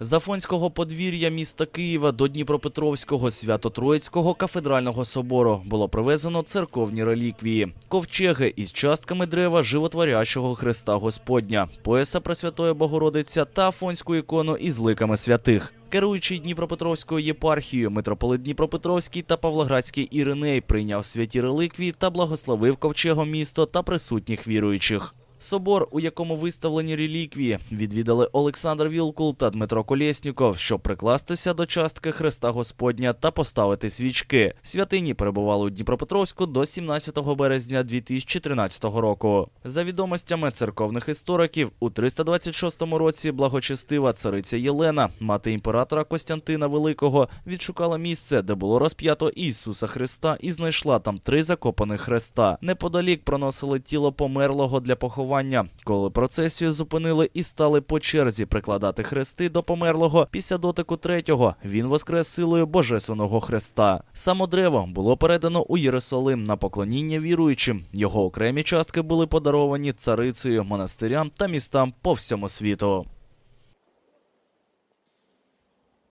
З Афонського подвір'я міста Києва до Дніпропетровського Свято-Троїцького кафедрального собору було привезено церковні реліквії, ковчеги із частками дерева животворящого Христа Господня, пояса Пресвятої Богородиця та Афонську ікону із ликами святих. Керуючий Дніпропетровською єпархією митрополит Дніпропетровський та Павлоградський Іриней прийняв святі реліквії та благословив ковчегом місто та присутніх віруючих. Собор, у якому виставлені реліквії, відвідали Олександр Вілкул та Дмитро Колєсніков, щоб прикластися до частки Христа Господня та поставити свічки. Святині перебували у Дніпропетровську до 17 березня 2013 року. За відомостями церковних істориків, у 326 році благочестива цариця Єлена, мати імператора Костянтина Великого, відшукала місце, де було розп'ято Ісуса Христа, і знайшла там три закопаних хреста. Неподалік проносили тіло померлого для поховання. Коли процесію зупинили і стали по черзі прикладати хрести до померлого, після дотику третього він воскрес силою Божественного Христа. Само древо було передано у Єрусалим на поклоніння віруючим. Його окремі частки були подаровані царицею, монастирям та містам по всьому світу.